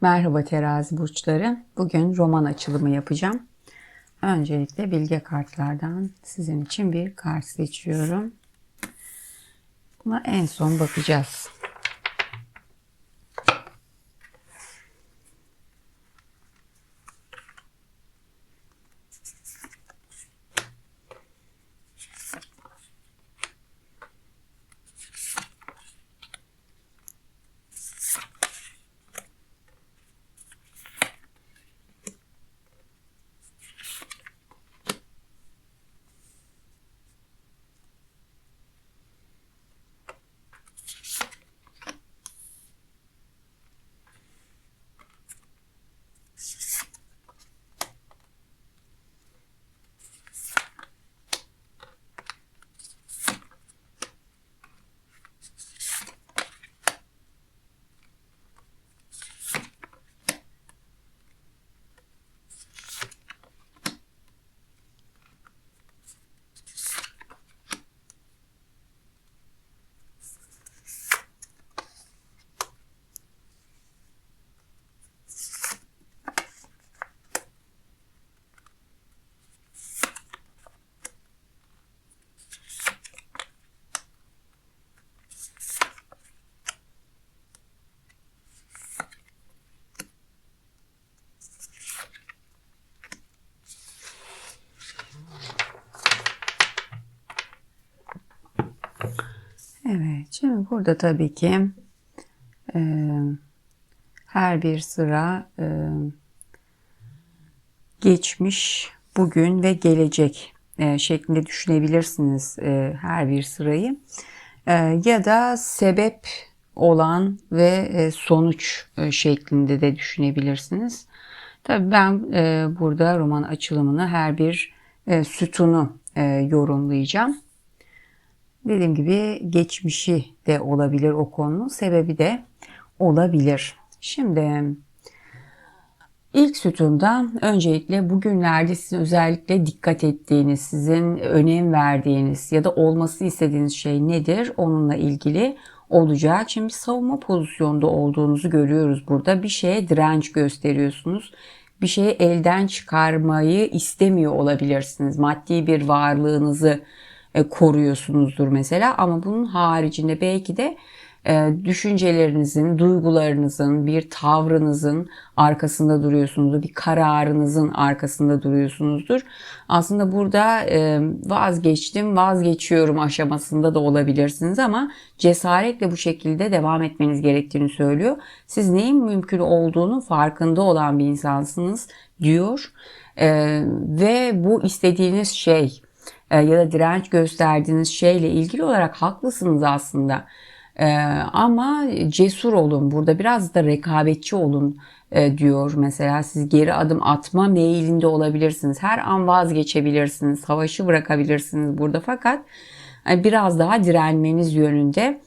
Merhaba terazi burçları. Bugün roman açılımı yapacağım. Öncelikle bilge kartlardan sizin için bir kart seçiyorum. Buna en son bakacağız. Evet, şimdi burada tabii ki e, her bir sıra e, geçmiş, bugün ve gelecek e, şeklinde düşünebilirsiniz e, her bir sırayı. E, ya da sebep olan ve e, sonuç e, şeklinde de düşünebilirsiniz. Tabii ben e, burada roman açılımını her bir e, sütunu e, yorumlayacağım. Dediğim gibi geçmişi de olabilir o konunun sebebi de olabilir. Şimdi ilk sütundan öncelikle bugünlerde sizin özellikle dikkat ettiğiniz, sizin önem verdiğiniz ya da olmasını istediğiniz şey nedir? Onunla ilgili olacak. Şimdi savunma pozisyonda olduğunuzu görüyoruz burada. Bir şeye direnç gösteriyorsunuz. Bir şeyi elden çıkarmayı istemiyor olabilirsiniz. Maddi bir varlığınızı koruyorsunuzdur mesela ama bunun haricinde belki de e, düşüncelerinizin, duygularınızın, bir tavrınızın arkasında duruyorsunuzdur, bir kararınızın arkasında duruyorsunuzdur. Aslında burada e, vazgeçtim, vazgeçiyorum aşamasında da olabilirsiniz ama cesaretle bu şekilde devam etmeniz gerektiğini söylüyor. Siz neyin mümkün olduğunu farkında olan bir insansınız diyor ve bu istediğiniz şey e, ya da direnç gösterdiğiniz şeyle ilgili olarak haklısınız aslında. E, ama cesur olun burada biraz da rekabetçi olun e, diyor. Mesela siz geri adım atma meyilinde olabilirsiniz. Her an vazgeçebilirsiniz. Savaşı bırakabilirsiniz burada fakat biraz daha direnmeniz yönünde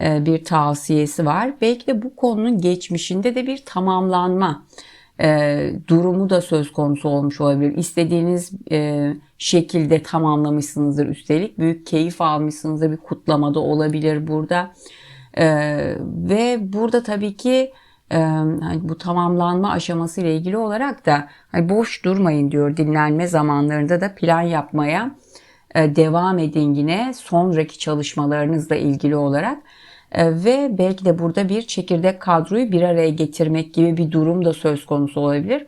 bir tavsiyesi var. Belki de bu konunun geçmişinde de bir tamamlanma e, durumu da söz konusu olmuş olabilir. İstediğiniz e, şekilde tamamlamışsınızdır üstelik. Büyük keyif almışsınızdır. Bir kutlamada olabilir burada. E, ve burada tabii ki e, hani bu tamamlanma aşaması ile ilgili olarak da hani boş durmayın diyor dinlenme zamanlarında da plan yapmaya e, devam edin yine sonraki çalışmalarınızla ilgili olarak. E, ve belki de burada bir çekirdek kadroyu bir araya getirmek gibi bir durum da söz konusu olabilir.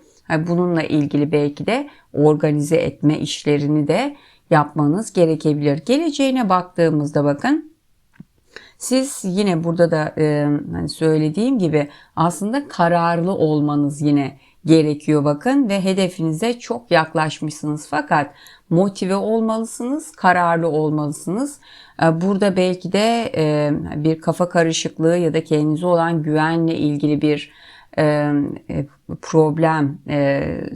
Bununla ilgili belki de organize etme işlerini de yapmanız gerekebilir. Geleceğine baktığımızda bakın siz yine burada da e, hani söylediğim gibi aslında kararlı olmanız yine gerekiyor bakın ve hedefinize çok yaklaşmışsınız fakat motive olmalısınız, kararlı olmalısınız. E, burada belki de e, bir kafa karışıklığı ya da kendinize olan güvenle ilgili bir e, problem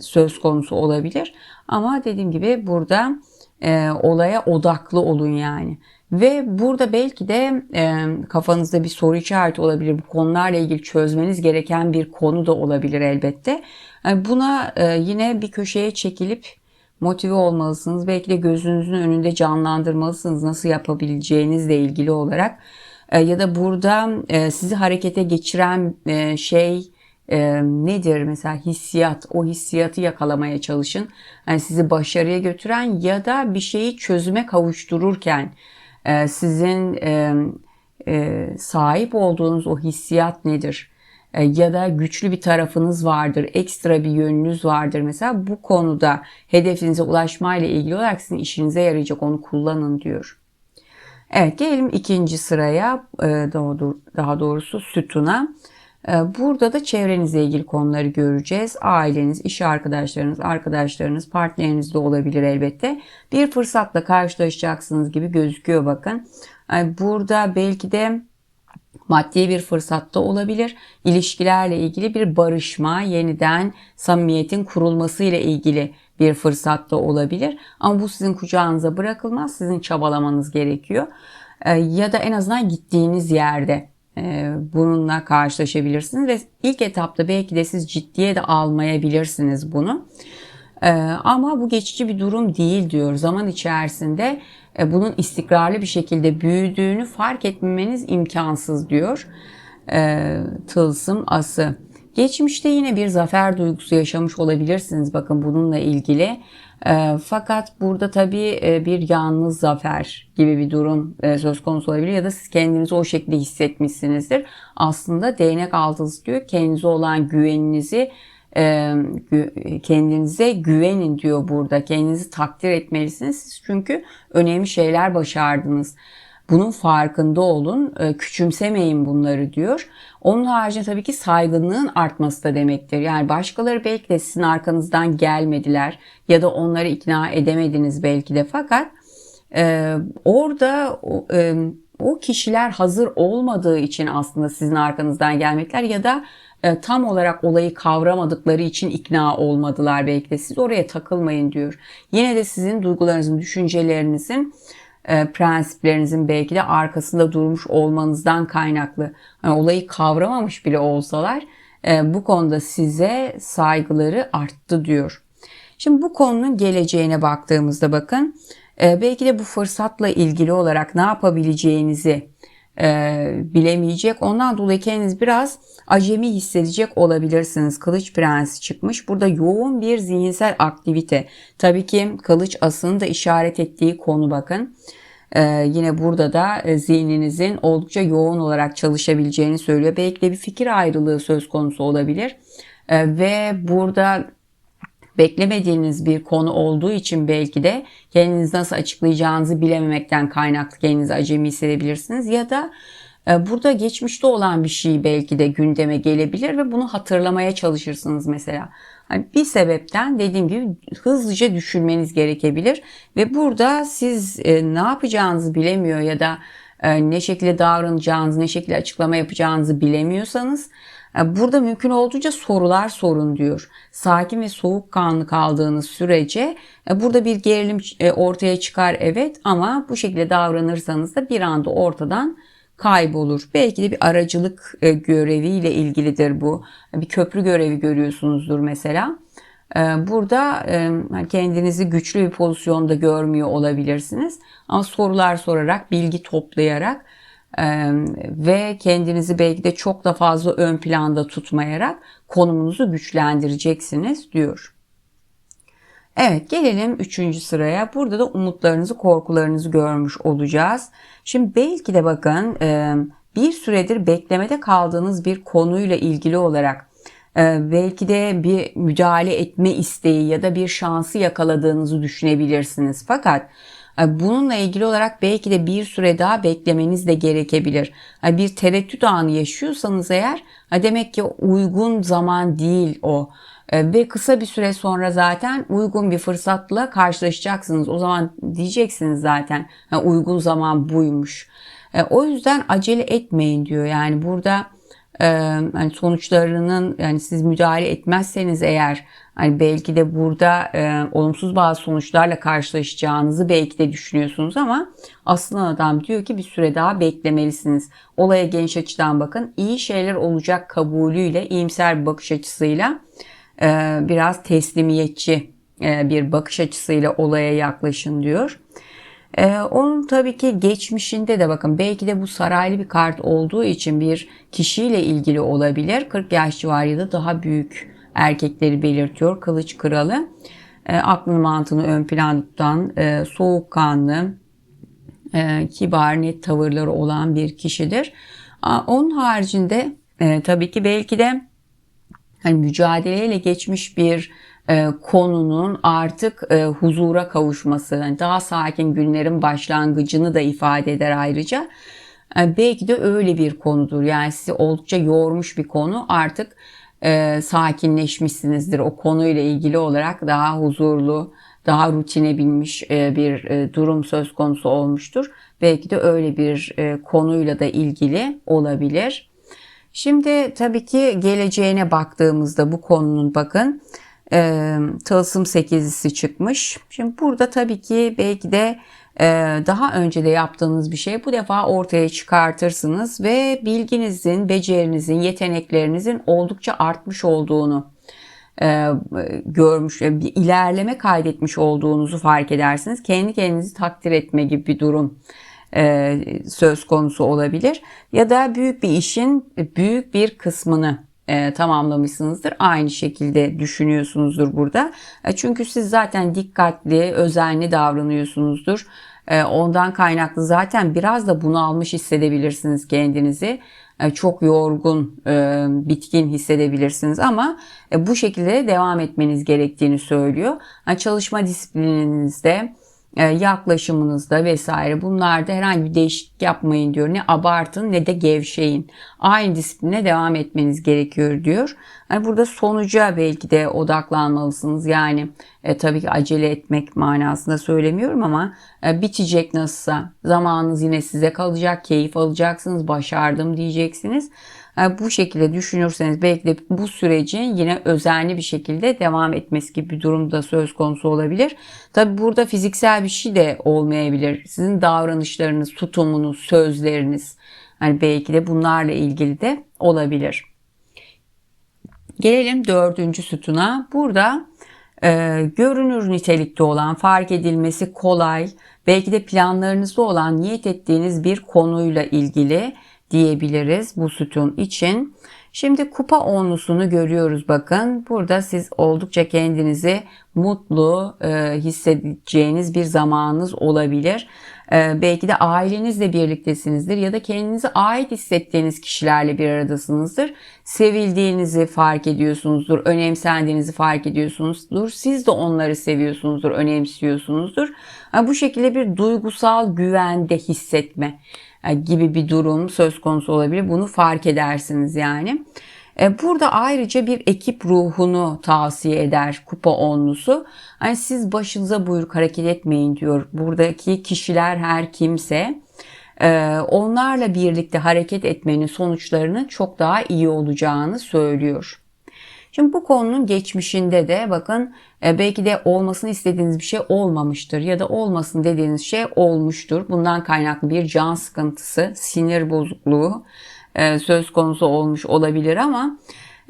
söz konusu olabilir. Ama dediğim gibi burada olaya odaklı olun yani. Ve burada belki de e, kafanızda bir soru işareti olabilir. Bu konularla ilgili çözmeniz gereken bir konu da olabilir elbette. Yani buna e, yine bir köşeye çekilip motive olmalısınız. Belki de gözünüzün önünde canlandırmalısınız nasıl yapabileceğinizle ilgili olarak. E, ya da burada e, sizi harekete geçiren e, şey e, nedir mesela hissiyat o hissiyatı yakalamaya çalışın. Yani sizi başarıya götüren ya da bir şeyi çözüme kavuştururken e, sizin e, sahip olduğunuz o hissiyat nedir? E, ya da güçlü bir tarafınız vardır, ekstra bir yönünüz vardır. Mesela bu konuda hedefinize ulaşmayla ilgili olarak sizin işinize yarayacak onu kullanın diyor. Evet gelelim ikinci sıraya e, daha doğrusu sütuna. E, burada da çevrenizle ilgili konuları göreceğiz. Aileniz, iş arkadaşlarınız, arkadaşlarınız, partneriniz de olabilir elbette. Bir fırsatla karşılaşacaksınız gibi gözüküyor bakın. Burada belki de maddi bir fırsatta olabilir. İlişkilerle ilgili bir barışma, yeniden samimiyetin kurulması ile ilgili bir fırsatta olabilir. Ama bu sizin kucağınıza bırakılmaz. Sizin çabalamanız gerekiyor. Ee, ya da en azından gittiğiniz yerde bununla karşılaşabilirsiniz ve ilk etapta belki de siz ciddiye de almayabilirsiniz bunu. Ee, ama bu geçici bir durum değil diyor. Zaman içerisinde e, bunun istikrarlı bir şekilde büyüdüğünü fark etmemeniz imkansız diyor. E, tılsım ası. Geçmişte yine bir zafer duygusu yaşamış olabilirsiniz bakın bununla ilgili. E, fakat burada tabii e, bir yalnız zafer gibi bir durum e, söz konusu olabilir ya da siz kendinizi o şekilde hissetmişsinizdir. Aslında değnek altısı diyor kendinize olan güveninizi e, kendinize güvenin diyor burada. Kendinizi takdir etmelisiniz. Siz çünkü önemli şeyler başardınız. Bunun farkında olun. E, küçümsemeyin bunları diyor. Onun haricinde tabii ki saygınlığın artması da demektir. Yani başkaları belki de sizin arkanızdan gelmediler ya da onları ikna edemediniz belki de fakat e, orada e, o kişiler hazır olmadığı için aslında sizin arkanızdan gelmekler ya da e, tam olarak olayı kavramadıkları için ikna olmadılar belki de siz oraya takılmayın diyor. Yine de sizin duygularınızın, düşüncelerinizin prensiplerinizin belki de arkasında durmuş olmanızdan kaynaklı. Yani olayı kavramamış bile olsalar e, bu konuda size saygıları arttı diyor. Şimdi bu konunun geleceğine baktığımızda bakın belki de bu fırsatla ilgili olarak ne yapabileceğinizi e, bilemeyecek. Ondan dolayı kendiniz biraz acemi hissedecek olabilirsiniz. Kılıç prensi çıkmış. Burada yoğun bir zihinsel aktivite. Tabii ki kılıç asının da işaret ettiği konu bakın. Ee, yine burada da e, zihninizin oldukça yoğun olarak çalışabileceğini söylüyor. Belki de bir fikir ayrılığı söz konusu olabilir. Ee, ve burada beklemediğiniz bir konu olduğu için belki de kendinizi nasıl açıklayacağınızı bilememekten kaynaklı kendinizi acemi hissedebilirsiniz ya da e, burada geçmişte olan bir şey belki de gündeme gelebilir ve bunu hatırlamaya çalışırsınız mesela. Hani bir sebepten dediğim gibi hızlıca düşünmeniz gerekebilir ve burada siz e, ne yapacağınızı bilemiyor ya da e, ne şekilde davranacağınızı, ne şekilde açıklama yapacağınızı bilemiyorsanız burada mümkün olduğunca sorular sorun diyor. Sakin ve soğukkanlı kaldığınız sürece e, burada bir gerilim e, ortaya çıkar evet ama bu şekilde davranırsanız da bir anda ortadan kaybolur. Belki de bir aracılık göreviyle ilgilidir bu. Bir köprü görevi görüyorsunuzdur mesela. Burada hani kendinizi güçlü bir pozisyonda görmüyor olabilirsiniz. Ama sorular sorarak, bilgi toplayarak ve kendinizi belki de çok da fazla ön planda tutmayarak konumunuzu güçlendireceksiniz diyor. Evet gelelim üçüncü sıraya. Burada da umutlarınızı, korkularınızı görmüş olacağız. Şimdi belki de bakın bir süredir beklemede kaldığınız bir konuyla ilgili olarak belki de bir müdahale etme isteği ya da bir şansı yakaladığınızı düşünebilirsiniz. Fakat Bununla ilgili olarak belki de bir süre daha beklemeniz de gerekebilir. Bir tereddüt anı yaşıyorsanız eğer demek ki uygun zaman değil o. Ve kısa bir süre sonra zaten uygun bir fırsatla karşılaşacaksınız. O zaman diyeceksiniz zaten uygun zaman buymuş. O yüzden acele etmeyin diyor. Yani burada yani sonuçlarının yani siz müdahale etmezseniz eğer hani belki de burada e, olumsuz bazı sonuçlarla karşılaşacağınızı belki de düşünüyorsunuz ama aslında adam diyor ki bir süre daha beklemelisiniz. Olaya geniş açıdan bakın. iyi şeyler olacak kabulüyle, iyimser bir bakış açısıyla e, biraz teslimiyetçi e, bir bakış açısıyla olaya yaklaşın diyor. Ee, onun tabii ki geçmişinde de bakın belki de bu saraylı bir kart olduğu için bir kişiyle ilgili olabilir. 40 yaş civarı ya da daha büyük erkekleri belirtiyor. Kılıç kralı. E, aklını mantığını ön planda tutan, e, soğukkanlı, e, kibar, net tavırları olan bir kişidir. A, onun haricinde e, tabii ki belki de hani mücadeleyle geçmiş bir e, konunun artık e, huzura kavuşması, yani daha sakin günlerin başlangıcını da ifade eder ayrıca. E, belki de öyle bir konudur. Yani sizi oldukça yormuş bir konu artık e, sakinleşmişsinizdir. O konuyla ilgili olarak daha huzurlu, daha rutine binmiş e, bir e, durum söz konusu olmuştur. Belki de öyle bir e, konuyla da ilgili olabilir. Şimdi tabii ki geleceğine baktığımızda bu konunun bakın e, tılsım sekizlisi çıkmış. Şimdi burada tabii ki belki de daha önce de yaptığınız bir şey bu defa ortaya çıkartırsınız ve bilginizin, becerinizin, yeteneklerinizin oldukça artmış olduğunu e, görmüş, e, ilerleme kaydetmiş olduğunuzu fark edersiniz. Kendi kendinizi takdir etme gibi bir durum e, söz konusu olabilir. Ya da büyük bir işin büyük bir kısmını e, tamamlamışsınızdır. Aynı şekilde düşünüyorsunuzdur burada. E, çünkü siz zaten dikkatli, özenli davranıyorsunuzdur. E, ondan kaynaklı zaten biraz da bunalmış hissedebilirsiniz kendinizi. E, çok yorgun, e, bitkin hissedebilirsiniz ama e, bu şekilde devam etmeniz gerektiğini söylüyor. Yani çalışma disiplininizde, e, yaklaşımınızda vesaire bunlarda herhangi bir değişiklik yapmayın diyor. Ne abartın ne de gevşeyin. Aynı disipline devam etmeniz gerekiyor diyor. Yani burada sonuca belki de odaklanmalısınız. Yani e, tabii ki acele etmek manasında söylemiyorum ama e, bitecek nasılsa zamanınız yine size kalacak. Keyif alacaksınız. Başardım diyeceksiniz. Bu şekilde düşünürseniz belki de bu sürecin yine özenli bir şekilde devam etmesi gibi bir durumda söz konusu olabilir. Tabi burada fiziksel bir şey de olmayabilir. Sizin davranışlarınız, tutumunuz, sözleriniz hani belki de bunlarla ilgili de olabilir. Gelelim dördüncü sütuna. Burada e, görünür nitelikte olan, fark edilmesi kolay, belki de planlarınızda olan niyet ettiğiniz bir konuyla ilgili diyebiliriz bu sütun için. Şimdi kupa onlusunu görüyoruz bakın. Burada siz oldukça kendinizi mutlu e, hissedeceğiniz bir zamanınız olabilir. E, belki de ailenizle birliktesinizdir ya da kendinizi ait hissettiğiniz kişilerle bir aradasınızdır. Sevildiğinizi fark ediyorsunuzdur, önemsendiğinizi fark ediyorsunuzdur. Siz de onları seviyorsunuzdur, önemsiyorsunuzdur. Yani bu şekilde bir duygusal güvende hissetme gibi bir durum söz konusu olabilir. Bunu fark edersiniz yani. E, burada ayrıca bir ekip ruhunu tavsiye eder kupa onlusu. Yani siz başınıza buyruk hareket etmeyin diyor. Buradaki kişiler her kimse e, onlarla birlikte hareket etmenin sonuçlarının çok daha iyi olacağını söylüyor. Şimdi bu konunun geçmişinde de bakın e, belki de olmasını istediğiniz bir şey olmamıştır ya da olmasın dediğiniz şey olmuştur. Bundan kaynaklı bir can sıkıntısı, sinir bozukluğu e, söz konusu olmuş olabilir ama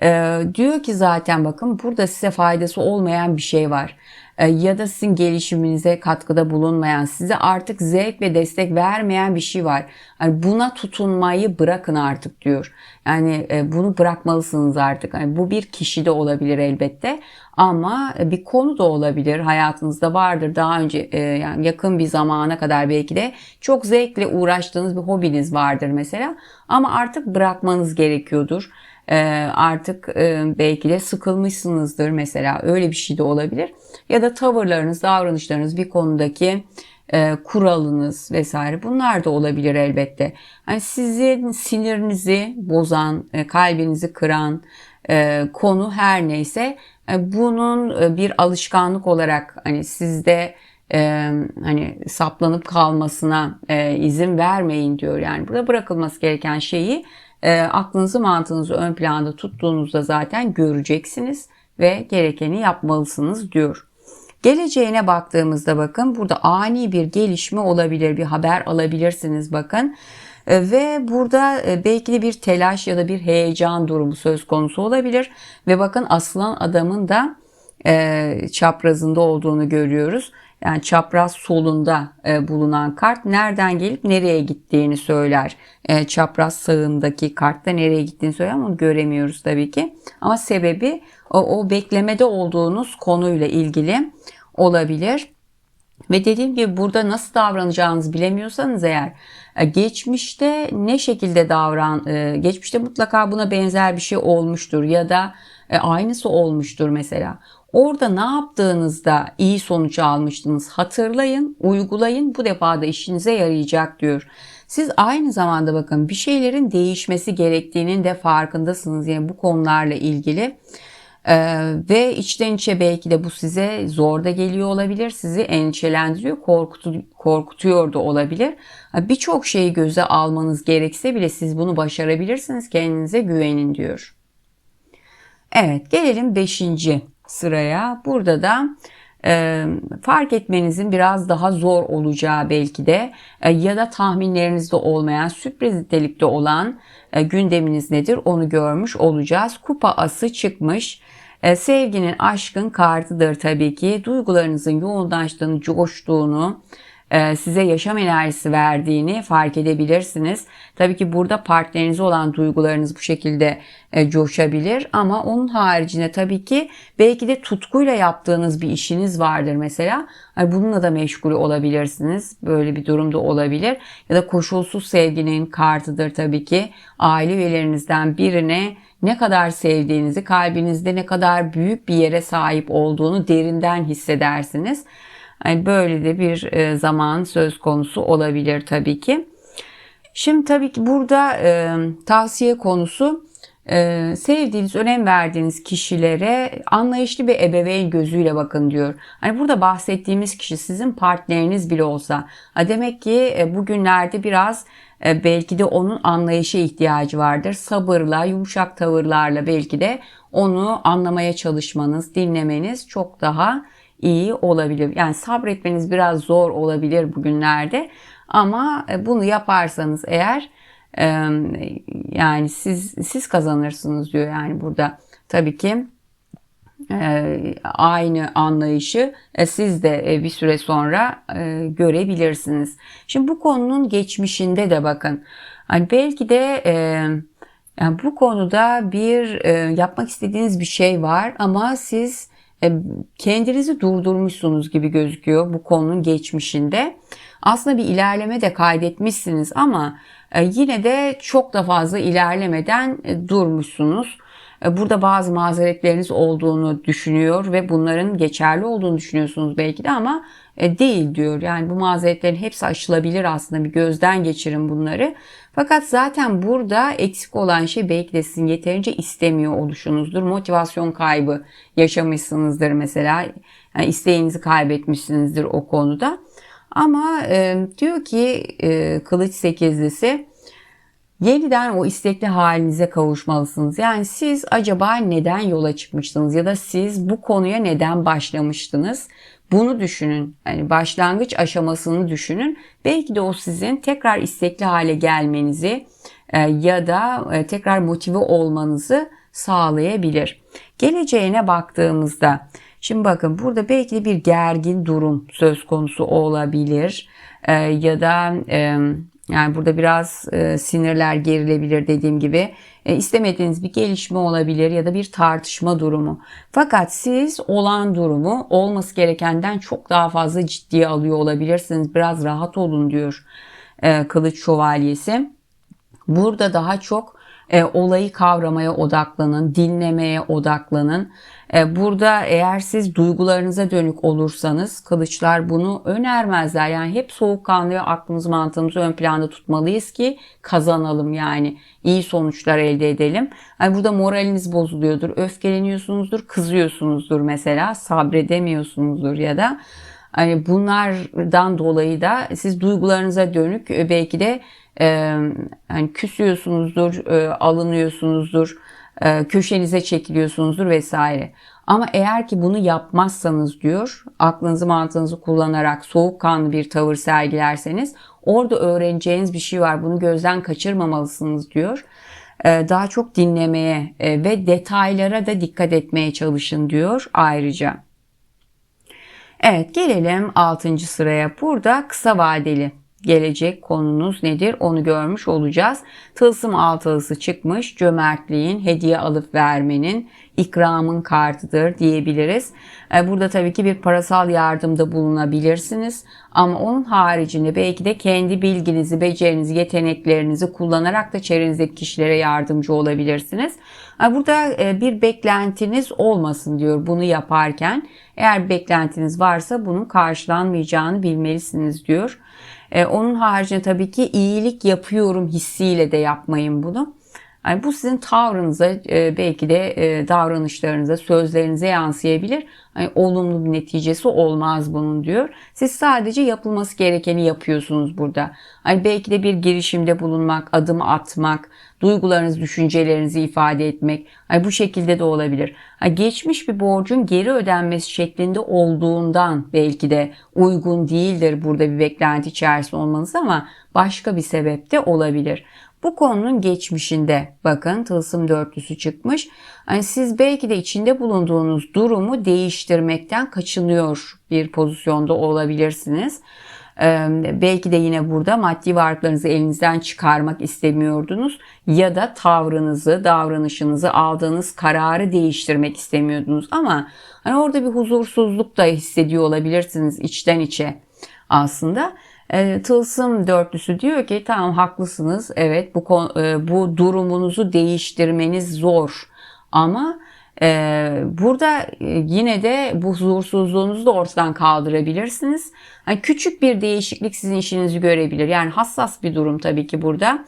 e, diyor ki zaten bakın burada size faydası olmayan bir şey var. E, ya da sizin gelişiminize katkıda bulunmayan, size artık zevk ve destek vermeyen bir şey var. Yani buna tutunmayı bırakın artık diyor. Yani e, bunu bırakmalısınız artık. Yani bu bir kişi de olabilir elbette ama bir konu da olabilir. Hayatınızda vardır daha önce e, yani yakın bir zamana kadar belki de çok zevkle uğraştığınız bir hobiniz vardır mesela ama artık bırakmanız gerekiyordur. Ee, artık e, belki de sıkılmışsınızdır mesela öyle bir şey de olabilir. Ya da tavırlarınız, davranışlarınız bir konudaki e, kuralınız vesaire bunlar da olabilir elbette. Yani sizin sinirinizi bozan, e, kalbinizi kıran konu her neyse bunun bir alışkanlık olarak hani sizde hani saplanıp kalmasına izin vermeyin diyor. Yani burada bırakılması gereken şeyi e, aklınızı mantığınızı ön planda tuttuğunuzda zaten göreceksiniz ve gerekeni yapmalısınız diyor. Geleceğine baktığımızda bakın burada ani bir gelişme olabilir, bir haber alabilirsiniz bakın. E, ve burada e, belki de bir telaş ya da bir heyecan durumu söz konusu olabilir. Ve bakın aslan adamın da e, çaprazında olduğunu görüyoruz. Yani çapraz solunda e, bulunan kart nereden gelip nereye gittiğini söyler. E, çapraz sağındaki kartta nereye gittiğini söyler ama göremiyoruz tabii ki. Ama sebebi o, o beklemede olduğunuz konuyla ilgili olabilir. Ve dediğim gibi burada nasıl davranacağınızı bilemiyorsanız eğer e, geçmişte ne şekilde davran, e, geçmişte mutlaka buna benzer bir şey olmuştur ya da e, aynısı olmuştur mesela. Orada ne yaptığınızda iyi sonuç almıştınız hatırlayın, uygulayın bu defa da işinize yarayacak diyor. Siz aynı zamanda bakın bir şeylerin değişmesi gerektiğinin de farkındasınız yani bu konularla ilgili. Ee, ve içten içe belki de bu size zor da geliyor olabilir. Sizi endişelendiriyor, korkutu, korkutuyor da olabilir. Birçok şeyi göze almanız gerekse bile siz bunu başarabilirsiniz. Kendinize güvenin diyor. Evet gelelim 5. sıraya. Burada da e, fark etmenizin biraz daha zor olacağı belki de e, ya da tahminlerinizde olmayan sürpriz nitelikte olan e, gündeminiz nedir onu görmüş olacağız. Kupa ası çıkmış. E, sevginin aşkın kartıdır tabii ki. Duygularınızın yoğunlaştığını, coştuğunu, size yaşam enerjisi verdiğini fark edebilirsiniz. Tabii ki burada partnerinize olan duygularınız bu şekilde e, coşabilir ama onun haricinde tabii ki belki de tutkuyla yaptığınız bir işiniz vardır mesela. Yani bununla da meşgul olabilirsiniz. Böyle bir durumda olabilir. Ya da koşulsuz sevginin kartıdır tabii ki. Aile üyelerinizden birine ne kadar sevdiğinizi, kalbinizde ne kadar büyük bir yere sahip olduğunu derinden hissedersiniz. Yani böyle de bir e, zaman söz konusu olabilir tabii ki. Şimdi tabii ki burada e, tavsiye konusu e, sevdiğiniz, önem verdiğiniz kişilere anlayışlı bir ebeveyn gözüyle bakın diyor. Hani burada bahsettiğimiz kişi sizin partneriniz bile olsa. Demek ki e, bugünlerde biraz e, belki de onun anlayışa ihtiyacı vardır. Sabırla, yumuşak tavırlarla belki de onu anlamaya çalışmanız, dinlemeniz çok daha iyi olabilir. Yani sabretmeniz biraz zor olabilir bugünlerde ama e, bunu yaparsanız eğer e, yani siz siz kazanırsınız diyor yani burada tabii ki e, aynı anlayışı siz de bir süre sonra görebilirsiniz. Şimdi bu konunun geçmişinde de bakın. Hani belki de yani bu konuda bir yapmak istediğiniz bir şey var ama siz kendinizi durdurmuşsunuz gibi gözüküyor bu konunun geçmişinde. Aslında bir ilerleme de kaydetmişsiniz ama e, yine de çok da fazla ilerlemeden e, durmuşsunuz. Burada bazı mazeretleriniz olduğunu düşünüyor ve bunların geçerli olduğunu düşünüyorsunuz belki de ama değil diyor. Yani bu mazeretlerin hepsi aşılabilir aslında bir gözden geçirin bunları. Fakat zaten burada eksik olan şey belki de sizin yeterince istemiyor oluşunuzdur. Motivasyon kaybı yaşamışsınızdır mesela. Yani isteğinizi kaybetmişsinizdir o konuda. Ama e, diyor ki e, kılıç sekizlisi yeniden o istekli halinize kavuşmalısınız. Yani siz acaba neden yola çıkmıştınız ya da siz bu konuya neden başlamıştınız? Bunu düşünün. Yani başlangıç aşamasını düşünün. Belki de o sizin tekrar istekli hale gelmenizi e, ya da e, tekrar motive olmanızı sağlayabilir. Geleceğine baktığımızda şimdi bakın burada belki de bir gergin durum söz konusu olabilir e, ya da yani burada biraz e, sinirler gerilebilir dediğim gibi. E, istemediğiniz bir gelişme olabilir ya da bir tartışma durumu. Fakat siz olan durumu olması gerekenden çok daha fazla ciddiye alıyor olabilirsiniz. Biraz rahat olun diyor e, Kılıç Şövalyesi. Burada daha çok e, olayı kavramaya odaklanın, dinlemeye odaklanın. E, burada eğer siz duygularınıza dönük olursanız kılıçlar bunu önermezler. Yani hep soğukkanlı ve aklımız mantığımızı ön planda tutmalıyız ki kazanalım yani iyi sonuçlar elde edelim. Yani burada moraliniz bozuluyordur, öfkeleniyorsunuzdur, kızıyorsunuzdur mesela, sabredemiyorsunuzdur ya da Hani bunlardan dolayı da siz duygularınıza dönük e, belki de yani küsüyorsunuzdur, e, alınıyorsunuzdur, e, köşenize çekiliyorsunuzdur vesaire. Ama eğer ki bunu yapmazsanız diyor, aklınızı mantığınızı kullanarak soğukkanlı bir tavır sergilerseniz orada öğreneceğiniz bir şey var. Bunu gözden kaçırmamalısınız diyor. E, daha çok dinlemeye e, ve detaylara da dikkat etmeye çalışın diyor ayrıca. Evet gelelim 6. sıraya. Burada kısa vadeli gelecek konunuz nedir onu görmüş olacağız. Tılsım altılısı çıkmış cömertliğin, hediye alıp vermenin, ikramın kartıdır diyebiliriz. E, burada tabii ki bir parasal yardımda bulunabilirsiniz. Ama onun haricinde belki de kendi bilginizi, becerinizi, yeteneklerinizi kullanarak da çevrenizdeki kişilere yardımcı olabilirsiniz. E, burada e, bir beklentiniz olmasın diyor bunu yaparken. Eğer beklentiniz varsa bunun karşılanmayacağını bilmelisiniz diyor. Onun haricinde tabii ki iyilik yapıyorum hissiyle de yapmayın bunu. Yani bu sizin tavrınıza, e, belki de e, davranışlarınıza, sözlerinize yansıyabilir. Yani olumlu bir neticesi olmaz bunun diyor. Siz sadece yapılması gerekeni yapıyorsunuz burada. Hani belki de bir girişimde bulunmak, adım atmak, duygularınız, düşüncelerinizi ifade etmek. Hani bu şekilde de olabilir. Hani geçmiş bir borcun geri ödenmesi şeklinde olduğundan belki de uygun değildir burada bir beklenti içerisinde olmanız ama başka bir sebep de olabilir. Bu konunun geçmişinde bakın tılsım dörtlüsü çıkmış. Yani siz belki de içinde bulunduğunuz durumu değiştirmekten kaçınıyor bir pozisyonda olabilirsiniz. Ee, belki de yine burada maddi varlıklarınızı elinizden çıkarmak istemiyordunuz ya da tavrınızı, davranışınızı, aldığınız kararı değiştirmek istemiyordunuz ama hani orada bir huzursuzluk da hissediyor olabilirsiniz içten içe aslında. E, tılsım dörtlüsü diyor ki tamam haklısınız. Evet bu e, bu durumunuzu değiştirmeniz zor. Ama e, burada e, yine de bu huzursuzluğunuzu da ortadan kaldırabilirsiniz. Yani küçük bir değişiklik sizin işinizi görebilir. Yani hassas bir durum tabii ki burada.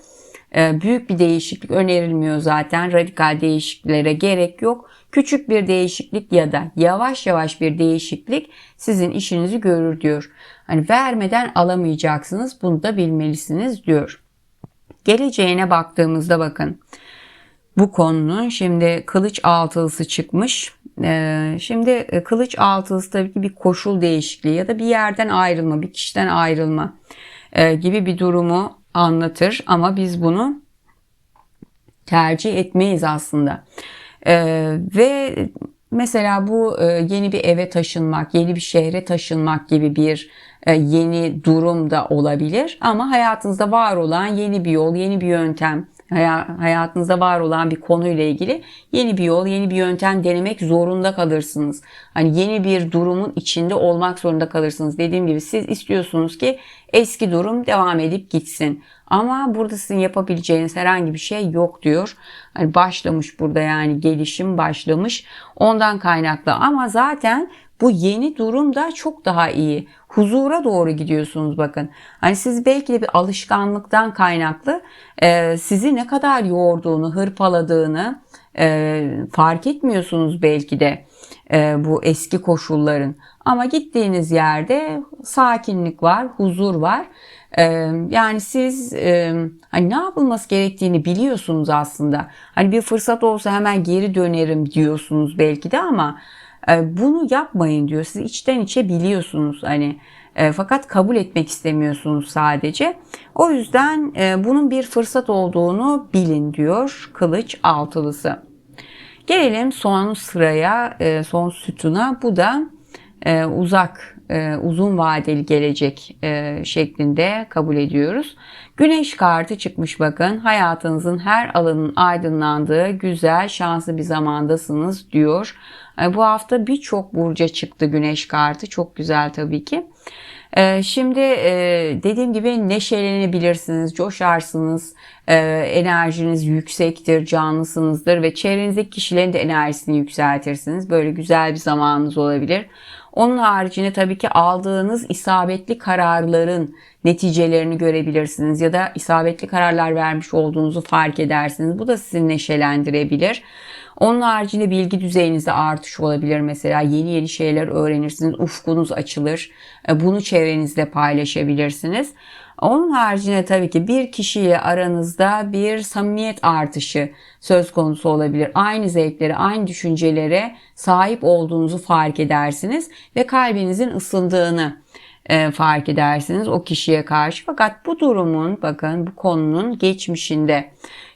E, büyük bir değişiklik önerilmiyor zaten. Radikal değişikliklere gerek yok. Küçük bir değişiklik ya da yavaş yavaş bir değişiklik sizin işinizi görür diyor. Hani vermeden alamayacaksınız. Bunu da bilmelisiniz diyor. Geleceğine baktığımızda bakın. Bu konunun şimdi kılıç altılısı çıkmış. Ee, şimdi e, kılıç altılısı tabii ki bir koşul değişikliği ya da bir yerden ayrılma, bir kişiden ayrılma e, gibi bir durumu anlatır. Ama biz bunu tercih etmeyiz aslında. Ee, ve mesela bu e, yeni bir eve taşınmak, yeni bir şehre taşınmak gibi bir e, yeni durum da olabilir. Ama hayatınızda var olan yeni bir yol, yeni bir yöntem, hayatınızda var olan bir konuyla ilgili yeni bir yol, yeni bir yöntem denemek zorunda kalırsınız. Hani yeni bir durumun içinde olmak zorunda kalırsınız. Dediğim gibi siz istiyorsunuz ki eski durum devam edip gitsin. Ama burada sizin yapabileceğiniz herhangi bir şey yok diyor. Hani başlamış burada yani gelişim başlamış. Ondan kaynaklı ama zaten bu yeni durum da çok daha iyi. Huzura doğru gidiyorsunuz bakın. Hani siz belki de bir alışkanlıktan kaynaklı e, sizi ne kadar yorduğunu, hırpaladığını e, fark etmiyorsunuz belki de bu eski koşulların. Ama gittiğiniz yerde sakinlik var, huzur var. E, yani siz e, hani ne yapılması gerektiğini biliyorsunuz aslında. Hani bir fırsat olsa hemen geri dönerim diyorsunuz belki de ama e, bunu yapmayın diyor. Siz içten içe biliyorsunuz hani e, fakat kabul etmek istemiyorsunuz sadece. O yüzden e, bunun bir fırsat olduğunu bilin diyor kılıç altılısı. Gelelim son sıraya, e, son sütuna. Bu da e, uzak, e, uzun vadeli gelecek şeklinde kabul ediyoruz. Güneş kartı çıkmış bakın. Hayatınızın her alanın aydınlandığı güzel, şanslı bir zamandasınız diyor. Bu hafta birçok burca çıktı güneş kartı. Çok güzel tabii ki. E, şimdi e, dediğim gibi neşelenebilirsiniz, coşarsınız, enerjiniz yüksektir, canlısınızdır ve çevrenizdeki kişilerin de enerjisini yükseltirsiniz. Böyle güzel bir zamanınız olabilir. Onun haricinde tabii ki aldığınız isabetli kararların neticelerini görebilirsiniz ya da isabetli kararlar vermiş olduğunuzu fark edersiniz. Bu da sizi neşelendirebilir. Onun haricinde bilgi düzeyinizde artış olabilir mesela. Yeni yeni şeyler öğrenirsiniz. Ufkunuz açılır. E, bunu çevrenizde paylaşabilirsiniz. Onun haricinde tabii ki bir kişiyle aranızda bir samimiyet artışı söz konusu olabilir. Aynı zevklere, aynı düşüncelere sahip olduğunuzu fark edersiniz ve kalbinizin ısındığını e, fark edersiniz o kişiye karşı. Fakat bu durumun bakın bu konunun geçmişinde.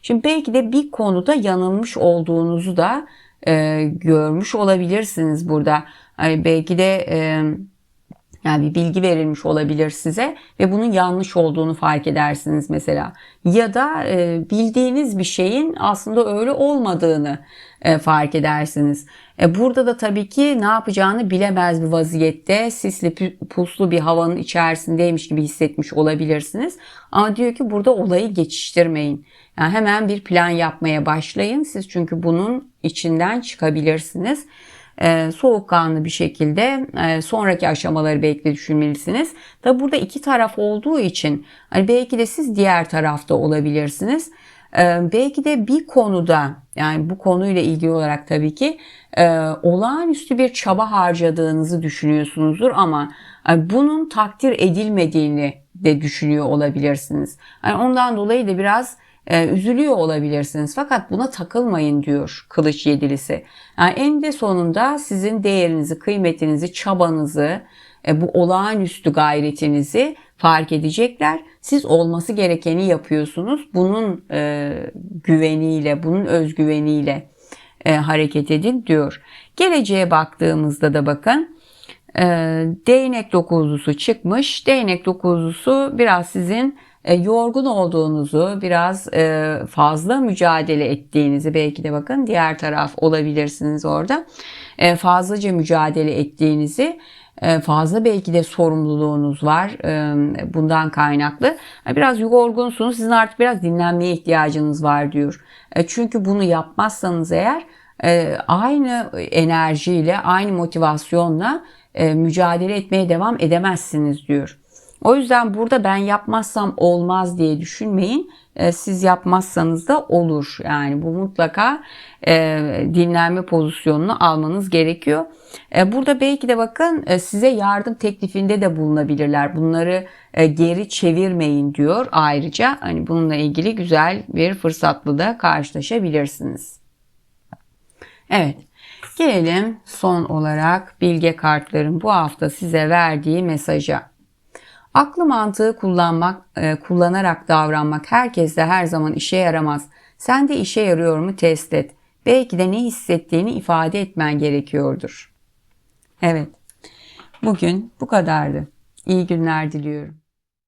Şimdi belki de bir konuda yanılmış olduğunuzu da e, görmüş olabilirsiniz burada. Hani belki de e, Yani bir bilgi verilmiş olabilir size ve bunun yanlış olduğunu fark edersiniz mesela. Ya da e, bildiğiniz bir şeyin aslında öyle olmadığını e, fark edersiniz. E, burada da tabii ki ne yapacağını bilemez bir vaziyette sisli pu- puslu bir havanın içerisindeymiş gibi hissetmiş olabilirsiniz. Ama diyor ki burada olayı geçiştirmeyin. Yani hemen bir plan yapmaya başlayın. Siz çünkü bunun içinden çıkabilirsiniz e, soğukkanlı bir şekilde e, sonraki aşamaları belki düşünmelisiniz. Tabi burada iki taraf olduğu için hani belki de siz diğer tarafta olabilirsiniz. E, belki de bir konuda yani bu konuyla ilgili olarak tabii ki e, olağanüstü bir çaba harcadığınızı düşünüyorsunuzdur ama e, bunun takdir edilmediğini de düşünüyor olabilirsiniz. Yani ondan dolayı da biraz e, üzülüyor olabilirsiniz. Fakat buna takılmayın diyor kılıç yedilisi. Yani en de sonunda sizin değerinizi, kıymetinizi, çabanızı, e, bu olağanüstü gayretinizi fark edecekler. Siz olması gerekeni yapıyorsunuz. Bunun e, güveniyle, bunun özgüveniyle e, hareket edin diyor. Geleceğe baktığımızda da bakın e, değnek dokuzlusu çıkmış. Değnek dokuzlusu biraz sizin e, yorgun olduğunuzu, biraz e, fazla mücadele ettiğinizi belki de bakın diğer taraf olabilirsiniz orada. E, fazlaca mücadele ettiğinizi, fazla belki de sorumluluğunuz var bundan kaynaklı. Biraz yorgunsunuz, sizin artık biraz dinlenmeye ihtiyacınız var diyor. Çünkü bunu yapmazsanız eğer aynı enerjiyle, aynı motivasyonla mücadele etmeye devam edemezsiniz diyor. O yüzden burada ben yapmazsam olmaz diye düşünmeyin. E, Siz yapmazsanız da olur. Yani bu mutlaka e, dinlenme pozisyonunu almanız gerekiyor. E, Burada belki de bakın e, size yardım teklifinde de bulunabilirler. Bunları geri çevirmeyin diyor. Ayrıca hani bununla ilgili güzel bir fırsatlı da karşılaşabilirsiniz. Evet. Gelelim son olarak bilge kartların bu hafta size verdiği mesaja. Aklı mantığı kullanmak, e, kullanarak davranmak herkeste her zaman işe yaramaz. Sen de işe yarıyor mu test et. Belki de ne hissettiğini ifade etmen gerekiyordur. Evet. Bugün bu kadardı. İyi günler diliyorum.